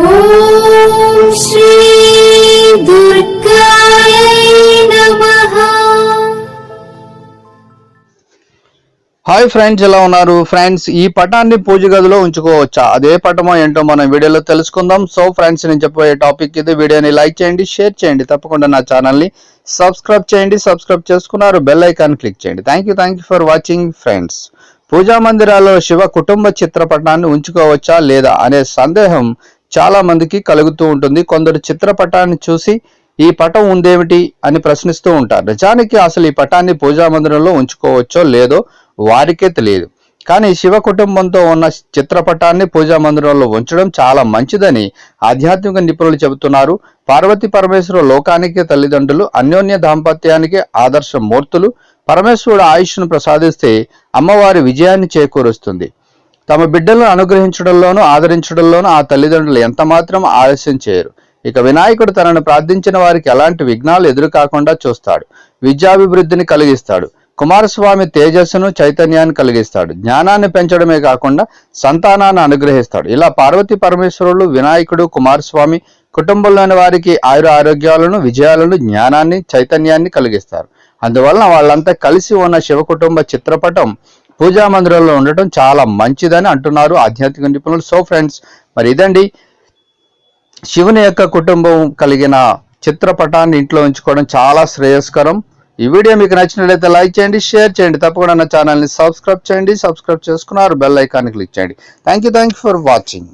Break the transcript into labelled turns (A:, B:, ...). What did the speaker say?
A: Hi friends ఎలా ఉన్నారు? Friends ఈ పటాన్ని పూజ గదిలో ఉంచుకోవచ్చా? అదే పటమో ఏంటో మనం వీడియోలో తెలుసుకుందాం. సో ఫ్రెండ్స్ నేను చెప్పబోయే టాపిక్ ఇది. వీడియోని లైక్ చేయండి షేర్ చేయండి. తప్పకుండా నా ఛానల్ని సబ్స్క్రైబ్ చేయండి సబ్స్క్రైబ్ చేసుకున్నారు బెల్ ఐకాన్ క్లిక్ చేయండి. Thank you thank you for watching friends పూజా మందిరాల్లో శివ కుటుంబ చిత్రపటాన్ని ఉంచుకోవచ్చా లేదా అనే సందేహం చాలా మందికి కలుగుతూ ఉంటుంది. కొందరు చిత్రపటాన్ని చూసి ఈ పటం ఉందేమిటి? అని ప్రశ్నిస్తూ ఉంటారు. నిజానికి అసలు ఈ పటాన్ని పూజా మందిరంలో ఉంచుకోవచ్చో లేదో వారికే తెలియదు. కానీ శివ కుటుంబంతో ఉన్న చిత్రపటాన్ని పూజా మందిరంలో ఉంచడం చాలా మంచిదని ఆధ్యాత్మిక నిపుణులు చెబుతున్నారు. పార్వతి పరమేశ్వర లోకానికి తల్లిదండ్రులు అన్యోన్య దాంపత్యానికి ఆదర్శ మూర్తులు పరమేశ్వరుడు ఆయుష్ను ప్రసాదిస్తే అమ్మవారి విజయాన్ని చేకూరుస్తుంది. తమ బిడ్డలను అనుగ్రహించడంలోనూ ఆదరించడంలోనూ ఆ తల్లిదండ్రులు ఎంత మాత్రం ఆలస్యం చేయరు. ఇక వినాయకుడు తనను ప్రార్థించిన వారికి ఎలాంటి విఘ్నాలు ఎదురు కాకుండా చూస్తాడు. విద్యాభివృద్ధిని కలిగిస్తాడు. కుమారస్వామి తేజస్సును చైతన్యాన్ని కలిగిస్తాడు. జ్ఞానాన్ని పెంచడమే కాకుండా సంతానాన్ని అనుగ్రహిస్తాడు. ఇలా పార్వతీ పరమేశ్వరులు వినాయకుడు కుమారస్వామి కుటుంబంలోని వారికి ఆయుర ఆరోగ్యాలను విజయాలను జ్ఞానాన్ని చైతన్యాన్ని కలిగిస్తారు. అందువలన వాళ్ళంతా కలిసి ఉన్న శివ కుటుంబ చిత్రపటం పూజా మందిరంలో ఉండటం చాలా మంచిదని అంటున్నారు ఆధ్యాత్మిక నిపుణులు. సో ఫ్రెండ్స్ మరి ఇదండి. శివుని యొక్క కుటుంబం కలిగిన చిత్రపటాన్ని ఇంట్లో ఉంచుకోవడం చాలా శ్రేయస్కరం. ఈ వీడియో మీకు నచ్చినట్లయితే లైక్ చేయండి షేర్ చేయండి. తప్పకుండా నా ఛానల్ని సబ్స్క్రైబ్ చేయండి. సబ్స్క్రైబ్ చేసుకున్నారు బెల్ ఐకాన్ క్లిక్ చేయండి. Thank you thank you for watching